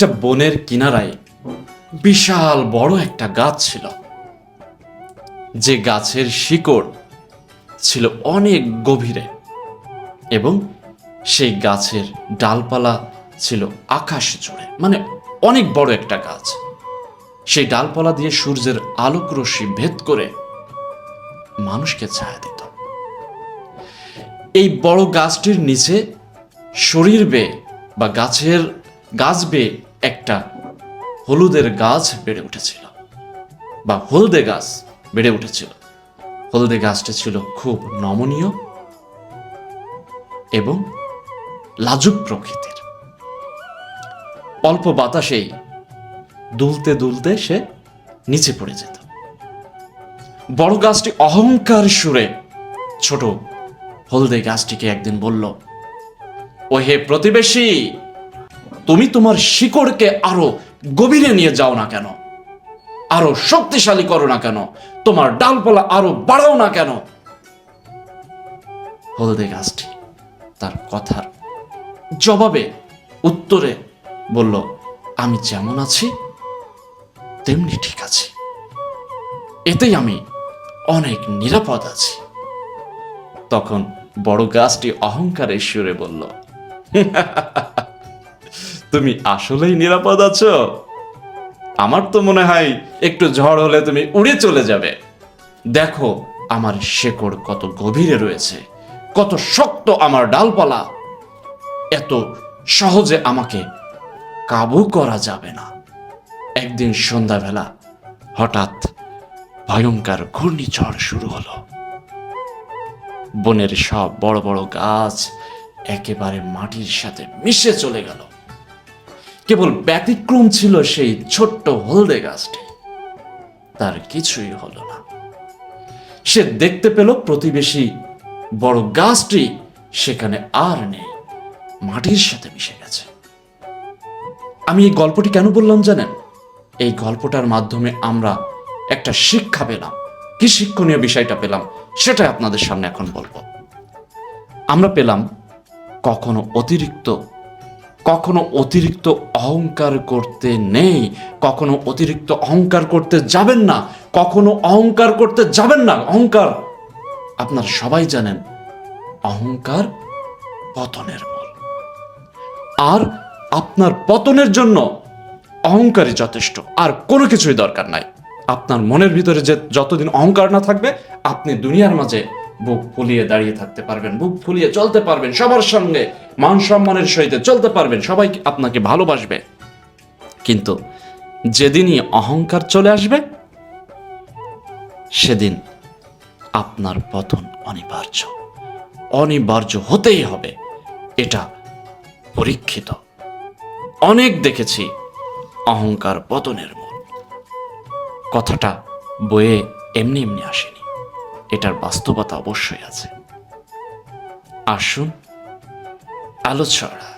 একটা বনের কিনারায় বিশাল বড় একটা গাছ ছিল। যে গাছের শিকড় ছিল অনেক গভীরে এবং সেই গাছের ডালপালা ছিল আকাশ জুড়ে মানে অনেক বড় একটা গাছ। সেই ডালপালা দিয়ে সূর্যের আলোক রশ্মি ভেদ করে মানুষকে ছায়া দিত। এই বড় গাছটির নিচে শরীর বেয়ে বা গাছের গাছ বেয়ে একটা হলুদের গাছ বেড়ে উঠেছিল বা হলদে গাছ বেড়ে উঠেছিল। হলদে গাছটা ছিল খুব নমনীয় এবং লাজুক প্রকৃতির। অল্প বাতাসেই দুলতে দুলতে সে নিচে পড়ে যেত। বড় গাছটি অহংকার সুরে ছোট হলদে গাছটিকে একদিন বলল ও হে প্রতিবেশী তুমি তোমার শিকড়কে আরও গভীরে নিয়ে যাও না কেন? আরও শক্তিশালী করো না কেন? তোমার ডালপালা আরও বাড়াও না কেন? হলদে গাছটি তার কথার জবাবে, উত্তরে বলল, আমি যেমন আছি, তেমনি ঠিক আছি। এতেই আমি অনেক নিরাপদ আছি। তখন বড় গাছটি অহংকারের সুরে বলল তুমি আসলেই নিরাপদ আছো? আমার তো মনে হয় একটু ঝড় হলে তুমি উড়ে চলে যাবে। দেখো, আমার শেকড় কত গভীরে রয়েছে, কত শক্ত আমার ডালপালা। এত সহজে আমাকে কাবু করা যাবে না। একদিন সন্ধ্যাবেলা হঠাৎ ভয়ঙ্কর ঘূর্ণিঝড় শুরু হলো। বনের সব বড় বড় গাছ একেবারে মাটির সাথে মিশে চলে গেল। কেবল ব্যতিক্রম ছিল সেই ছোট্ট হলদে গাছটি। তার কিছুই হলো না। সে দেখতে পেল প্রতিবেশী বড় গাছটি সেখানে আর নেই, মাটির সাথে মিশে গেছে। আমি এই গল্পটি কেন বললাম জানেন? এই গল্পটার মাধ্যমে আমরা একটা শিক্ষা পেলাম। কি শিক্ষণীয় বিষয়টা পেলাম সেটাই আপনাদের সামনে এখন বলব। আমরা পেলাম কখনো অতিরিক্ত কখনো অতিরিক্ত অহংকার করতে নেই, কখনো অতিরিক্ত অহংকার করতে যাবেন না, কখনো অহংকার করতে যাবেন না। অহংকার, আপনার সবাই জানেন, অহংকার পতনের মূল। আর আপনার পতনের জন্য অহংকারই যথেষ্ট, আর কোনো কিছুই দরকার নাই। আপনার মনের ভিতরে যে যতদিন অহংকার না থাকবে, আপনি দুনিয়ার মাঝে বুক ফুলিয়ে দাঁড়িয়ে থাকতে পারবেন, বুক ফুলিয়ে চলতে পারবেন, সবার সঙ্গে মান সম্মানের সহিত চলতে পারবেন, সবাই আপনাকে ভালোবাসবে। কিন্তু যেদিনই অহংকার চলে আসবে, সেদিন আপনার পতন অনিবার্য। অনিবার্য হতেই হবে, এটা পরীক্ষিত। অনেক দেখেছি অহংকার পতনের মূল। কথাটা বইয়ে এমনি এমনি আসেনি। এটার বাস্তবতা অবশ্যই আছে। আসুন আলোচনা।